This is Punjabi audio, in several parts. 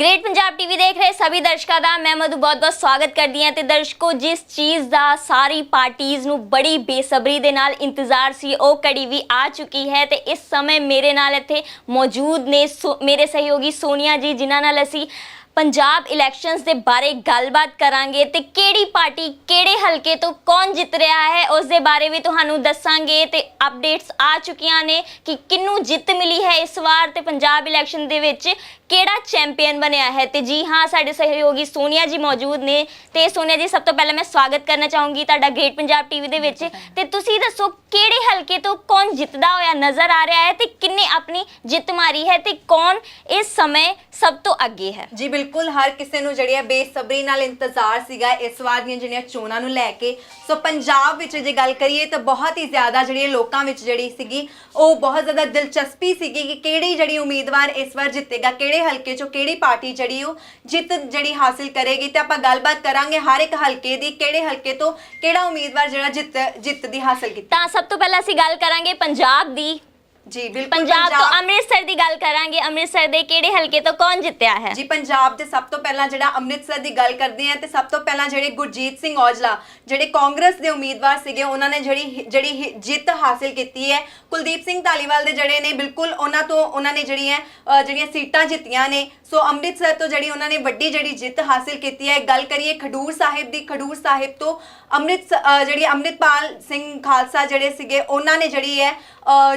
ਗ੍ਰੇਟ ਪੰਜਾਬ ਟੀਵੀ ਦੇਖ ਰਹੇ ਸਭੀ ਦਰਸ਼ਕਾਂ ਦਾ, ਮੈਂ ਮਧੂ ਬਹੁਤ ਬਹੁਤ ਸਵਾਗਤ ਕਰਦੀ ਹਾਂ ਤੇ ਦਰਸ਼ਕੋ, ਜਿਸ ਚੀਜ਼ ਦਾ ਸਾਰੀ ਪਾਰਟੀਆਂ ਨੂੰ ਬੜੀ ਬੇਸਬਰੀ ਦੇ ਨਾਲ ਇੰਤਜ਼ਾਰ ਸੀ, ਉਹ ਕੜੀ ਵੀ ਆ ਚੁੱਕੀ ਹੈ ਤੇ ਇਸ ਸਮੇਂ ਮੇਰੇ ਨਾਲ ਇੱਥੇ ਮੌਜੂਦ ਨੇ ਸੋ- ਮੇਰੇ ਸਹਿਯੋਗੀ ਸੋਨੀਆ ਜੀ, ਜਿਨ੍ਹਾਂ ਨਾਲ ਅਸੀਂ ਪੰਜਾਬ ਇਲੈਕਸ਼ਨਸ ਦੇ ਬਾਰੇ ਗੱਲਬਾਤ ਕਰਾਂਗੇ ਤੇ ਕਿਹੜੀ ਪਾਰਟੀ ਕਿਹੜੇ ਹਲਕੇ ਤੋਂ ਕੌਣ ਜਿੱਤ ਰਿਹਾ ਹੈ ਉਸ ਦੇ ਬਾਰੇ ਵੀ ਤੁਹਾਨੂੰ ਦੱਸਾਂਗੇ ਤੇ ਅਪਡੇਟਸ ਆ ਚੁੱਕੀਆਂ ਨੇ ਕਿ ਕਿੰਨੂੰ ਜਿੱਤ ਮਿਲੀ ਹੈ ਇਸ ਵਾਰ ਤੇ ਪੰਜਾਬ ਇਲੈਕਸ਼ਨ ਦੇ ਵਿੱਚ ਕਿਹੜਾ ਚੈਂਪੀਅਨ ਬਣਿਆ ਹੈ। ਤੇ ਜੀ ਹਾਂ, ਸਾਡੇ ਸਹਿਯੋਗੀ ਸੋਨੀਆ ਜੀ ਮੌਜੂਦ ਨੇ ਤੇ ਸੋਨੀਆ ਜੀ, ਸਭ ਤੋਂ ਪਹਿਲਾਂ ਮੈਂ ਸਵਾਗਤ ਕਰਨਾ ਚਾਹੂੰਗੀ ਤੁਹਾਡਾ ਗ੍ਰੇਟ ਪੰਜਾਬ ਟੀਵੀ ਦੇ ਵਿੱਚ। ਤੇ ਤੁਸੀਂ ਦੱਸੋ, ਕਿਹੜੇ ਹਲਕੇ ਤੋਂ ਕੌਣ ਜਿੱਤਦਾ ਹੋਇਆ ਨਜ਼ਰ ਆ ਰਿਹਾ ਹੈ ਤੇ ਕਿੰਨੇ ਆਪਣੀ ਜਿੱਤ ਮਾਰੀ ਹੈ ਤੇ ਕੌਣ ਇਸ ਸਮੇਂ ਸਭ ਤੋਂ ਅੱਗੇ ਹੈ? ਜੀ, ਬਿਲਕੁਲ। ਹਰ ਕਿਸੇ ਨੂੰ ਜਿਹੜੀ ਹੈ ਬੇਸਬਰੀ ਨਾਲ ਇੰਤਜ਼ਾਰ ਸੀਗਾ ਇਸ ਵਾਰ ਦੀਆਂ ਜਿਹੜੀਆਂ ਚੋਣਾਂ ਨੂੰ ਲੈ ਕੇ। ਸੋ ਪੰਜਾਬ ਵਿੱਚ ਜੇ ਗੱਲ ਕਰੀਏ ਤਾਂ ਬਹੁਤ ਹੀ ਜ਼ਿਆਦਾ ਜਿਹੜੀ ਲੋਕਾਂ ਵਿੱਚ ਜਿਹੜੀ ਸੀਗੀ, ਉਹ ਬਹੁਤ ਜ਼ਿਆਦਾ ਦਿਲਚਸਪੀ ਸੀਗੀ ਕਿ ਕਿਹੜੀ ਜਿਹੜੀ ਉਮੀਦਵਾਰ ਇਸ ਵਾਰ ਜਿੱਤੇਗਾ, ਕਿਹੜੇ ਹਲਕੇ ਚੋਂ ਕਿਹੜੀ ਪਾਰਟੀ ਜਿਹੜੀ ਉਹ ਜਿੱਤ ਜਿਹੜੀ ਹਾਸਿਲ ਕਰੇਗੀ ਤੇ ਆਪਾਂ ਗੱਲਬਾਤ ਕਰਾਂਗੇ ਹਰ ਇੱਕ ਹਲਕੇ ਦੀ, ਕਿਹੜੇ ਹਲਕੇ ਤੋਂ ਕਿਹੜਾ ਉਮੀਦਵਾਰ ਜਿਹੜਾ ਜਿੱਤ ਜਿੱਤ ਦੀ ਹਾਸਲ ਕੀਤੀ। ਤਾਂ ਸਭ ਤੋਂ ਪਹਿਲਾਂ ਅਸੀਂ ਗੱਲ ਕਰਾਂਗੇ ਪੰਜਾਬ ਦੀ। ਜੀ ਬਿਲਕੁਲ ਪੰਜਾਬ ਤੋਂ ਅੰਮ੍ਰਿਤਸਰ ਦੀ ਗੱਲ ਕਰਾਂਗੇ। ਅੰਮ੍ਰਿਤਸਰ ਦੇ ਕਿਹੜੇ ਹਲਕੇ ਤੋਂ ਕੌਣ ਜਿੱਤਿਆ ਹੈ? ਜੀ ਪੰਜਾਬ ਦੇ ਸਭ ਤੋਂ ਪਹਿਲਾਂ ਜਿਹੜਾ ਅੰਮ੍ਰਿਤਸਰ ਦੀ ਗੱਲ ਕਰਦੇ ਆ ਤੇ ਸਭ ਤੋਂ ਪਹਿਲਾਂ ਜਿਹੜੇ ਗੁਰਜੀਤ ਸਿੰਘ ਔਜਲਾ ਜਿਹੜੇ ਕਾਂਗਰਸ ਦੇ ਉਮੀਦਵਾਰ ਸੀਗੇ ਉਹਨਾਂ ਨੇ ਜਿਹੜੀ ਜਿਹੜੀ ਜਿੱਤ ਹਾਸਿਲ ਕੀਤੀ ਹੈ। ਕੁਲਦੀਪ ਸਿੰਘ ਧਾਲੀਵਾਲ ਦੇ ਜਿਹੜੇ ਨੇ ਬਿਲਕੁਲ ਉਹਨਾਂ ਤੋਂ ਉਹਨਾਂ ਨੇ ਜਿਹੜੀਆਂ ਜਿਹੜੀਆਂ ਸੀਟਾਂ ਜਿੱਤੀਆਂ ਨੇ। ਸੋ ਅੰਮ੍ਰਿਤਸਰ ਤੋਂ ਜਿਹੜੀ ਉਹਨਾਂ ਨੇ ਵੱਡੀ ਜਿਹੜੀ ਜਿੱਤ ਹਾਸਿਲ ਕੀਤੀ ਹੈ ਗੱਲ ਕਰੀਏ ਖਡੂਰ ਸਾਹਿਬ ਦੀ ਖਡੂਰ ਸਾਹਿਬ ਤੋਂ ਅੰਮ੍ਰਿਤ ਜਿਹੜੀ ਅੰਮ੍ਰਿਤਪਾਲ ਸਿੰਘ ਖਾਲਸਾ ਜਿਹੜੇ ਸੀਗੇ ਉਹਨਾਂ ਨੇ ਜਿਹੜੀ ਹੈ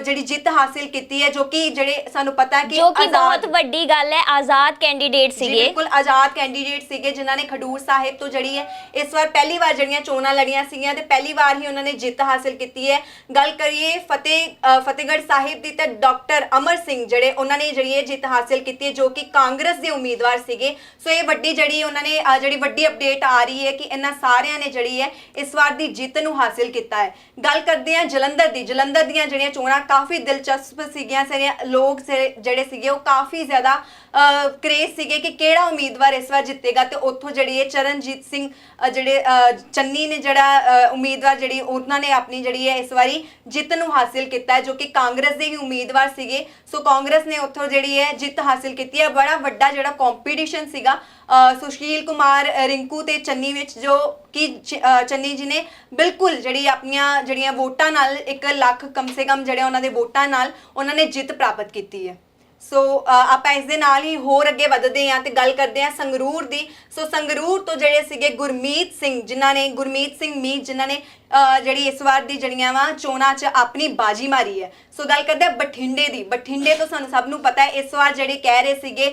ਜਿਹੜੀ ਜਿੱਤ ਹਾਸਿਲ ਕੀਤੀ ਹੈ ਜੋ ਕਿ ਜਿਹੜੇ ਸਾਨੂੰ ਪਤਾ ਹੈ ਕਿ ਜੋ ਕਿ ਬਹੁਤ ਵੱਡੀ ਗੱਲ ਹੈ ਆਜ਼ਾਦ ਕੈਂਡੀਡੇਟ ਸੀਗੇ। ਬਿਲਕੁਲ ਆਜ਼ਾਦ ਕੈਂਡੀਡੇਟ ਸੀਗੇ ਜਿਨ੍ਹਾਂ ਨੇ ਖਡੂਰ ਸਾਹਿਬ ਤੋਂ ਜਿਹੜੀ ਹੈ ਇਸ ਵਾਰ ਪਹਿਲੀ ਵਾਰ ਜਿਹੜੀਆਂ ਚੋਣਾਂ ਲੜੀਆਂ ਸੀਗੀਆਂ ਤੇ ਪਹਿਲੀ ਵਾਰ ਹੀ ਉਹਨਾਂ ਨੇ ਜਿੱਤ ਹਾਸਿਲ ਕੀਤੀ ਹੈ। ਗੱਲ ਕਰੀਏ ਫਤਿਹ ਫਤਿਹਗੜ੍ਹ ਸਾਹਿਬ ਦੀ ਤੇ ਡਾਕਟਰ ਅਮਰ ਸਿੰਘ ਜਿਹੜੇ ਉਹਨਾਂ ਨੇ ਜਿਹੜੀ ਇਹ ਜਿੱਤ ਹਾਸਿਲ ਕੀਤੀ ਹੈ ਜੋ ਕਿ ਕਾਂਗਰਸ ਦੇ ਉਮੀਦਵਾਰ ਸੀਗੇ। ਸੋ ਇਹ ਵੱਡੀ ਜਿਹੜੀ ਉਹਨਾਂ ਨੇ ਜਿਹੜੀ ਵੱਡੀ ਅਪਡੇਟ ਆ ਰਹੀ ਹੈ ਕਿ ਇਹਨਾਂ ਸਾਰਿਆਂ ਨੇ ਜਿਹੜੀ ਹੈ ਇਸ ਵਾਰ ਦੀ ਜਿੱਤ ਨੂੰ ਹਾਸਿਲ ਕੀਤਾ ਹੈ। ਗੱਲ ਕਰਦੇ ਹਾਂ ਜਲੰਧਰ ਦੀ ਜਲੰਧਰ ਦੀਆਂ ਜਿਹੜੀਆਂ ਚੋਣਾਂ ਕਾਫੀ ਦਿਲਚਸਪ ਸੀਗੀਆਂ ਸੀਗੀਆਂ ਲੋਕ ਜਿਹੜੇ ਸੀਗੇ ਉਹ ਕਾਫੀ ਜ਼ਿਆਦਾ ਕ੍ਰੇਜ਼ ਸੀਗੇ ਕਿ ਕਿਹੜਾ ਉਮੀਦਵਾਰ ਇਸ ਵਾਰ ਜਿੱਤੇਗਾ ਤੇ ਉੱਥੋਂ ਜਿਹੜੀ ਇਹ ਚਰਨਜੀਤ ਸਿੰਘ ਜਿਹੜੇ ਚੰਨੀ ਨੇ ਜਿਹੜਾ ਉਮੀਦਵਾਰ ਜਿਹੜੀ ਉਹਨਾਂ ਨੇ ਆਪਣੀ ਜਿਹੜੀ ਹੈ ਇਸ ਵਾਰੀ ਜਿੱਤ ਨੂੰ ਹਾਸਿਲ ਕੀਤਾ ਹੈ, ਜੋ ਕਿ ਕਾਂਗਰਸ ਦੇ ਹੀ ਉਮੀਦਵਾਰ ਸੀਗੇ। ਸੋ ਕਾਂਗਰਸ ਨੇ ਉੱਥੋਂ ਜਿਹੜੀ ਹੈ ਜਿੱਤ ਹਾਸਿਲ ਕੀਤੀ ਹੈ। ਬੜਾ ਵੱਡਾ ਜਿਹੜਾ ਕੰਪੀਟੀਸ਼ਨ ਸੀਗਾ ਸੁਸ਼ੀਲ ਕੁਮਾਰ ਰਿੰਕੂ ਤੇ ਚੰਨੀ ਵਿੱਚ, ਜੋ ਕਿ ਚੰਨੀ ਜੀ ਨੇ ਬਿਲਕੁਲ ਜਿਹੜੀ ਆਪਣੀਆਂ ਜਿਹੜੀਆਂ ਵੋਟਾਂ ਨਾਲ 1 ਲੱਖ ਕਮ ਸੇ ਕਮ ਜਿਹੜੇ ਉਹਨਾਂ ਦੇ ਵੋਟਾਂ ਨਾਲ ਨਾਲ ਉਹਨਾਂ ਨੇ ਜਿੱਤ ਪ੍ਰਾਪਤ ਕੀਤੀ ਹੈ। ਸੋ ਅ, ਆਪਾਂ ਇਸ ਦੇ ਨਾਲ ਹੀ ਹੋਰ ਅੱਗੇ ਵਧਦੇ ਹਾਂ ਤੇ ਗੱਲ ਕਰਦੇ ਹਾਂ ਸੰਗਰੂਰ ਦੀ। ਸੋ ਸੰਗਰੂਰ ਤੋਂ ਜਿਹੜੇ ਸੀਗੇ ਗੁਰਮੀਤ ਸਿੰਘ ਜਿਨ੍ਹਾਂ ਨੇ ਗੁਰਮੀਤ ਸਿੰਘ ਮੀਤ ਜਿਨ੍ਹਾਂ ਨੇ ਜਿਹੜੀ ਇਸ ਵਾਰ ਦੀ ਜੜੀਆਂ ਵਾ, ਚੋਣਾਂ 'ਚ ਆਪਣੀ ਬਾਜੀ ਮਾਰੀ ਹੈ। ਸੋ ਗੱਲ ਕਰਦੇ ਹਾਂ ਬਠਿੰਡੇ ਦੀ। ਬਠਿੰਡੇ ਤੋਂ ਸਾਨੂੰ ਸਭ ਨੂੰ ਪਤਾ ਹੈ, ਇਸ ਵਾਰ ਜਿਹੜੇ ਕਹਿ ਰਹੇ ਸੀਗੇ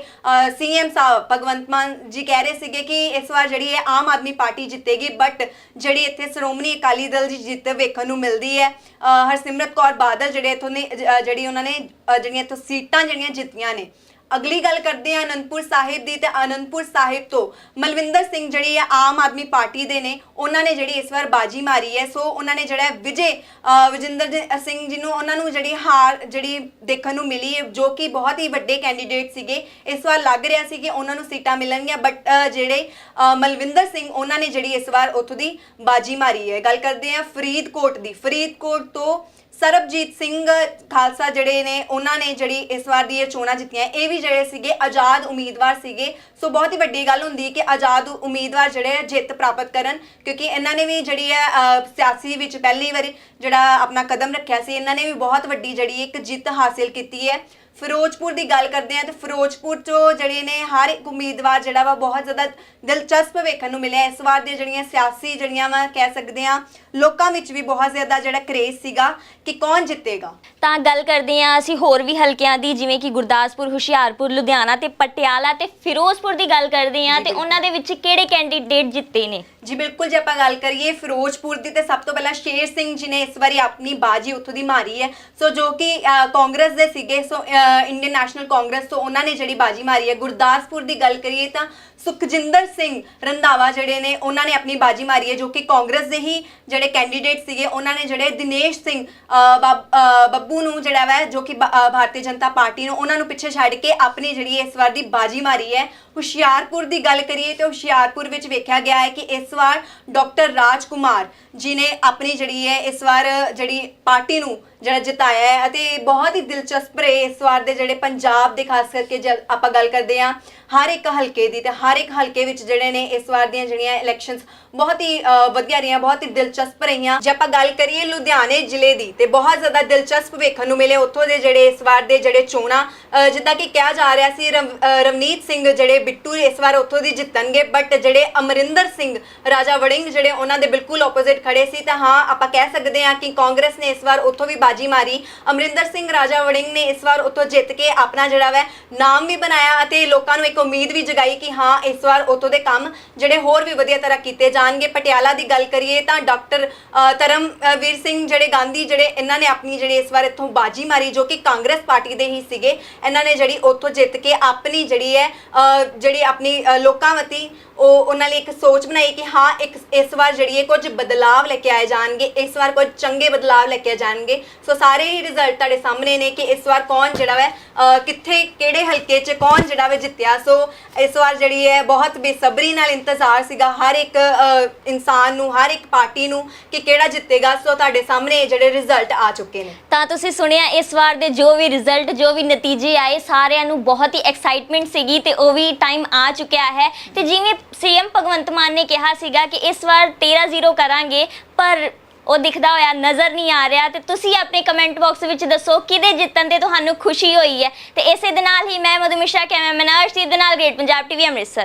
ਸੀਐਮ ਸਾਹਿਬ ਭਗਵੰਤ ਮਾਨ ਜੀ ਕਹਿ ਰਹੇ ਸੀਗੇ ਕਿ ਇਸ ਵਾਰ ਜਿਹੜੀ ਹੈ ਆਮ ਆਦਮੀ ਪਾਰਟੀ ਜਿੱਤੇਗੀ ਬਟ ਜਿਹੜੀ ਇੱਥੇ ਸ਼੍ਰੋਮਣੀ ਅਕਾਲੀ ਦਲ ਦੀ ਜਿੱਤ ਵੇਖਣ ਨੂੰ ਮਿਲਦੀ ਹੈ ਹਰਸਿਮਰਤ ਕੌਰ ਬਾਦਲ ਜਿਹੜੇ ਇਥੋਂ ਨੇ ਜਿਹੜੀ ਉਹਨਾਂ ਨੇ ਜਿਹੜੀਆਂ ਇੱਥੋਂ ਸੀਟਾਂ ਜਿਹੜੀਆਂ ਜਿੱਤੀਆਂ ਨੇ ਅਗਲੀ ਗੱਲ ਕਰਦੇ ਹਾਂ ਅਨੰਦਪੁਰ ਸਾਹਿਬ ਦੀ ਤੇ ਅਨੰਦਪੁਰ ਸਾਹਿਬ ਤੋਂ। ਮਲਵਿੰਦਰ ਸਿੰਘ ਜਿਹੜੀ ਹੈ ਆਮ ਆਦਮੀ ਪਾਰਟੀ ਦੇ ਨੇ ਉਹਨਾਂ ਨੇ ਜਿਹੜੀ ਇਸ ਵਾਰ ਬਾਜੀ ਮਾਰੀ ਹੈ। ਸੋ ਉਹਨਾਂ ਨੇ ਜਿਹੜਾ ਵਿਜੇ ਅ, ਸਿੰਘ ਜੀ ਨੂੰ ਉਹਨਾਂ ਨੂੰ ਜਿਹੜੀ ਹਾਰ ਜਿਹੜੀ ਦੇਖਣ ਨੂੰ ਮਿਲੀ ਹੈ ਜੋ ਕਿ ਬਹੁਤ ਹੀ ਵੱਡੇ ਕੈਂਡੀਡੇਟ ਸੀਗੇ ਇਸ ਵਾਰ ਲੱਗ ਰਿਹਾ ਸੀ ਕਿ ਉਹਨਾਂ ਨੂੰ ਸੀਟਾਂ ਮਿਲਣਗੀਆਂ। ਬਟ ਜਿਹੜੇ ਮਲਵਿੰਦਰ ਸਿੰਘ ਉਹਨਾਂ ਨੇ ਜਿਹੜੀ ਇਸ ਵਾਰ ਉੱਥੋਂ ਦੀ ਬਾਜੀ ਮਾਰੀ ਹੈ। ਗੱਲ ਕਰਦੇ ਹਾਂ ਫਰੀਦਕੋਟ ਦੀ। ਫਰੀਦਕੋਟ ਤੋਂ ਸਰਬਜੀਤ ਸਿੰਘ ਖਾਲਸਾ ਜਿਹੜੇ ਨੇ, ਉਹਨਾਂ ਨੇ ਜਿਹੜੀ ਇਸ ਵਾਰ ਦੀ ਇਹ ਚੋਣਾਂ ਜਿੱਤੀਆਂ ਇਹ ਵੀ ਜਿਹੜੇ ਸੀਗੇ ਆਜ਼ਾਦ ਉਮੀਦਵਾਰ ਸੀਗੇ। ਸੋ ਬਹੁਤ ਹੀ ਵੱਡੀ ਗੱਲ ਹੁੰਦੀ ਹੈ ਕਿ ਆਜ਼ਾਦ ਉਮੀਦਵਾਰ ਜਿਹੜੇ ਜਿੱਤ ਪ੍ਰਾਪਤ ਕਰਨ, ਕਿਉਂਕਿ ਇਹਨਾਂ ਨੇ ਵੀ ਜਿਹੜੀ ਹੈ ਸਿਆਸੀ ਵਿੱਚ ਪਹਿਲੀ ਵਾਰੀ ਜਿਹੜਾ ਆਪਣਾ ਕਦਮ ਰੱਖਿਆ ਸੀ, ਇਹਨਾਂ ਨੇ ਵੀ ਬਹੁਤ ਵੱਡੀ ਜਿਹੜੀ ਇੱਕ ਜਿੱਤ ਹਾਸਿਲ ਕੀਤੀ ਹੈ। ਫਿਰੋਜ਼ਪੁਰ ਦੀ ਗੱਲ ਕਰਦੇ ਆ ਤੇ ਫਿਰੋਜ਼ਪੁਰ ਤੋਂ ਜਿਹੜੇ ਨੇ ਹਰ ਇੱਕ ਉਮੀਦਵਾਰ ਜਿਹੜਾ ਵਾ ਬਹੁਤ ਜ਼ਿਆਦਾ ਦਿਲਚਸਪ ਵੇਖਣ ਨੂੰ ਮਿਲਿਆ ਇਸ ਵਾਰ ਦੀਆਂ ਜਿਹੜੀਆਂ ਸਿਆਸੀ ਜਿਹੜੀਆਂ ਵਾ ਕਹਿ ਸਕਦੇ ਆ ਲੋਕਾਂ ਵਿੱਚ ਵੀ ਬਹੁਤ ਜ਼ਿਆਦਾ ਜਿਹੜਾ ਕਰੇਜ਼ ਸੀਗਾ ਕਿ ਕੌਣ ਜਿੱਤੇਗਾ। ਤਾਂ ਗੱਲ ਕਰਦੇ ਹਾਂ ਅਸੀਂ ਹੋਰ ਵੀ ਹਲਕਿਆਂ ਦੀ ਜਿਵੇਂ ਕਿ ਗੁਰਦਾਸਪੁਰ ਹੁਸ਼ਿਆਰਪੁਰ ਲੁਧਿਆਣਾ ਤੇ ਪਟਿਆਲਾ ਤੇ ਫਿਰੋਜ਼ਪੁਰ ਦੀ ਗੱਲ ਕਰਦੇ ਜੀ, ਤੇ। ਉਹਨਾਂ ਦੇ ਵਿੱਚ ਕਿਹੜੇ ਕੈਂਡੀਡੇਟ ਜਿੱਤੇ ਨੇ? ਜੀ ਬਿਲਕੁਲ ਜੇ ਆਪਾਂ ਗੱਲ ਕਰੀਏ ਫਿਰੋਜ਼ਪੁਰ ਦੀ ਤੇ ਸਭ ਤੋਂ ਪਹਿਲਾਂ ਸ਼ੇਰ ਸਿੰਘ ਜੀ ਨੇ ਇਸ ਵਾਰੀ ਆਪਣੀ ਬਾਜੀ ਉੱਥੋਂ ਦੀ ਮਾਰੀ ਹੈ। ਸੋ ਜੋ ਕਿ ਕਾਂਗਰਸ ਦੇ ਸੀਗੇ ਸੋ ਇੰਡੀਅਨ ਨੈਸ਼ਨਲ ਕਾਂਗਰਸ ਤੋਂ ਉਹਨਾਂ ਨੇ ਜਿਹੜੀ ਬਾਜੀ ਮਾਰੀ ਹੈ ਗੁਰਦਾਸਪੁਰ ਦੀ ਗੱਲ ਕਰੀਏ ਤਾਂ ਸੁਖਜਿੰਦਰ ਸਿੰਘ ਰੰਧਾਵਾ ਜਿਹੜੇ ਨੇ ਉਹਨਾਂ ਨੇ ਆਪਣੀ ਬਾਜੀ ਮਾਰੀ ਹੈ ਜੋ ਕਿ ਕਾਂਗਰਸ ਦੇ ਹੀ ਜਿਹੜੇ ਕੈਂਡੀਡੇਟ ਸੀਗੇ ਉਹਨਾਂ ਨੇ ਜਿਹੜੇ ਦਿਨੇਸ਼ ਸਿੰਘ ਅ, ਬੱਬੂ ਨੂੰ ਜਿਹੜਾ ਵਾ ਜੋ ਕਿ ਬ- ਭਾਰਤੀ ਜਨਤਾ ਪਾਰਟੀ ਨੂੰ ਉਹਨਾਂ ਨੂੰ ਪਿੱਛੇ ਛੱਡ ਕੇ ਆਪਣੀ ਜਿਹੜੀ ਇਸ ਵਾਰ ਦੀ ਬਾਜੀ ਮਾਰੀ ਹੈ। ਹੁਸ਼ਿਆਰਪੁਰ ਦੀ ਗੱਲ ਕਰੀਏ ਤੇ ਹੁਸ਼ਿਆਰਪੁਰ ਵਿੱਚ ਵੇਖਿਆ ਗਿਆ ਹੈ ਕਿ ਇਸ ਵਾਰ ਡਾਕਟਰ ਰਾਜ ਕੁਮਾਰ ਜੀ ਨੇ ਆਪਣੀ ਜਿਹੜੀ ਹੈ ਇਸ ਵਾਰ ਜਿਹੜੀ ਪਾਰਟੀ ਨੂੰ ਜਿਹੜਾ ਜਿਤਾਇਆ ਹੈ ਅਤੇ ਬਹੁਤ ਹੀ ਦਿਲਚਸਪ ਰਹੇ ਇਸ ਵਾਰ ਦੇ ਜਿਹੜੇ ਪੰਜਾਬ ਦੇ, ਖਾਸ ਕਰਕੇ ਜਦ ਆਪਾਂ ਗੱਲ ਕਰਦੇ ਹਾਂ, ਹਰ ਇੱਕ ਹਲਕੇ ਦੀ ਤੇ ਹਰ ਇੱਕ ਹਲਕੇ ਵਿੱਚ ਜਿਹੜੇ ਨੇ ਇਸ ਵਾਰ ਦੀਆਂ ਜਿਹੜੀਆਂ ਇਲੈਕਸ਼ਨਸ ਬਹੁਤ ਹੀ ਵਧੀਆ ਰਹੀਆਂ, ਬਹੁਤ ਹੀ ਦਿਲਚਸਪ ਰਹੀਆਂ। ਜੇ ਆਪਾਂ ਗੱਲ ਕਰੀਏ ਲੁਧਿਆਣੇ ਜ਼ਿਲ੍ਹੇ ਦੀ ਤੇ ਬਹੁਤ ਜ਼ਿਆਦਾ ਦਿਲਚਸਪ ਵੇਖਣ ਨੂੰ ਮਿਲੇ ਉੱਥੋਂ ਦੇ ਜਿਹੜੇ ਇਸ ਵਾਰ ਦੇ ਜਿਹੜੇ ਚੋਣਾਂ ਜਿੱਦਾਂ ਕਿ ਕਿਹਾ ਜਾ ਰਿਹਾ ਸੀ ਰਵਨੀਤ ਸਿੰਘ ਜਿਹੜੇ ਬਿੱਟੂ ਇਸ ਵਾਰ ਉੱਥੋਂ ਦੀ ਜਿੱਤਣਗੇ ਬਟ ਜਿਹੜੇ ਅਮਰਿੰਦਰ ਸਿੰਘ, ਰਾਜਾ ਵੜਿੰਗ ਜਿਹੜੇ ਉਹਨਾਂ ਦੇ ਬਿਲਕੁਲ ਆਪੋਜ਼ਿਟ ਖੜੇ ਸੀ, ਤਾਂ ਹਾਂ, ਆਪਾਂ ਕਹਿ ਸਕਦੇ ਹਾਂ ਕਿ ਕਾਂਗਰਸ ਨੇ ਇਸ ਵਾਰ ਉੱਥੋਂ ਵੀ ਬਾਜੀ ਮਾਰੀ। ਅਮਰਿੰਦਰ ਸਿੰਘ, ਰਾਜਾ ਵੜਿੰਗ ਨੇ ਇਸ ਵਾਰ ਉੱਥੋਂ ਜਿੱਤ ਕੇ ਆਪਣਾ ਜਿਹੜਾ ਵੈ ਨਾਮ ਵੀ ਬਣਾਇਆ ਅਤੇ ਲੋਕਾਂ ਨੂੰ ਇੱਕ ਉਮੀਦ ਵੀ ਜਗਾਈ ਕਿ ਹਾਂ ਇਸ ਵਾਰ ਉੱਥੋਂ ਦੇ ਕੰਮ ਜਿਹੜੇ ਹੋਰ ਵੀ ਵਧੀਆ ਤਰ੍ਹਾਂ ਕੀਤੇ ਜਾਣਗੇ। ਪਟਿਆਲਾ ਦੀ ਗੱਲ ਕਰੀਏ ਤਾਂ ਡਾਕਟਰ ਧਰਮਵੀਰ ਸਿੰਘ ਜਿਹੜੇ ਗਾਂਧੀ ਜਿਹੜੇ ਇਹਨਾਂ ਨੇ ਆਪਣੀ ਜਿਹੜੀ ਇਸ ਵਾਰ ਇੱਥੋਂ ਬਾਜੀ ਮਾਰੀ ਜੋ ਕਿ ਕਾਂਗਰਸ ਪਾਰਟੀ ਦੇ ਹੀ ਸੀਗੇ ਇਹਨਾਂ ਨੇ ਜਿਹੜੀ ਉੱਥੋਂ ਜਿੱਤ ਕੇ ਆਪਣੀ ਜਿਹੜੀ ਹੈ ਅ, ਜਿਹੜੀ ਆਪਣੀ ਲੋਕਾਂ ਵਤੀ ਉਹ ਉਹਨਾਂ ਲਈ ਇੱਕ ਸੋਚ ਬਣਾਈ ਕਿ ਹਾਂ ਇੱਕ ਇਸ ਵਾਰ ਜਿਹੜੀ ਹੈ ਕੁਝ ਬਦਲਾਵ ਲੈ ਕੇ ਆਏ ਜਾਣਗੇ ਇਸ ਵਾਰ ਕੁਝ ਚੰਗੇ ਬਦਲਾਵ ਲੈ ਕੇ ਆਏ ਜਾਣਗੇ। ਸੋ ਸਾਰੇ ਹੀ ਰਿਜ਼ਲਟ ਤੁਹਾਡੇ ਸਾਹਮਣੇ ਨੇ ਕਿ ਇਸ ਵਾਰ ਕੌਣ ਜਿਹੜਾ ਵੈ ਅ, ਕਿੱਥੇ ਕਿਹੜੇ ਹਲਕੇ 'ਚ ਕੌਣ ਜਿਹੜਾ ਵੈ ਜਿੱਤਿਆ। ਸੋ ਇਸ ਵਾਰ ਜਿਹੜੀ ਹੈ ਬਹੁਤ ਬੇਸਬਰੀ ਨਾਲ ਇੰਤਜ਼ਾਰ ਸੀਗਾ ਹਰ ਇੱਕ ਅ, ਇਨਸਾਨ ਨੂੰ ਹਰ ਇੱਕ ਪਾਰਟੀ ਨੂੰ ਕਿ ਕਿਹੜਾ ਜਿੱਤੇਗਾ। ਸੋ ਤੁਹਾਡੇ ਸਾਹਮਣੇ ਜਿਹੜੇ ਰਿਜ਼ਲਟ ਆ ਚੁੱਕੇ ਨੇ। ਤਾਂ ਤੁਸੀਂ ਸੁਣਿਆ ਇਸ ਵਾਰ ਦੇ ਜੋ ਵੀ ਰਿਜ਼ਲਟ ਜੋ ਵੀ ਨਤੀਜੇ ਆਏ ਸਾਰਿਆਂ ਨੂੰ ਬਹੁਤ ਹੀ ਐਕਸਾਈਟਮੈਂਟ ਸੀਗੀ ਤੇ ਉਹ ਵੀ ਟਾਈਮ ਆ ਚੁੱਕਿਆ ਹੈ। ਤੇ ਜਿਵੇਂ ਸੀਐਮ ਭਗਵੰਤ ਮਾਨ ਨੇ ਕਿਹਾ ਸੀਗਾ ਕਿ ਇਸ ਵਾਰ 13-0 ਕਰਾਂਗੇ ਪਰ ਉਹ ਦਿਖਦਾ ਹੋਇਆ ਨਜ਼ਰ ਨਹੀਂ ਆ ਰਿਹਾ ਤੇ ਤੁਸੀਂ ਆਪਣੇ ਕਮੈਂਟ ਬਾਕਸ ਵਿੱਚ ਦੱਸੋ ਕਿਹਦੇ ਜਿੱਤਣ ਤੇ ਤੁਹਾਨੂੰ ਖੁਸ਼ੀ ਹੋਈ ਹੈ। ਤੇ ਇਸੇ ਦੇ ਨਾਲ ਹੀ ਮੈਂ ਮਧੂ ਮਿਸ਼ਰਾ, ਕੈਮਰਾਮੈਨ ਅਰਸ਼ਦੀਪ ਦੇ ਨਾਲ ਗ੍ਰੇਟ ਪੰਜਾਬ ਟੀਵੀ ਅੰਮ੍ਰਿਤਸਰ।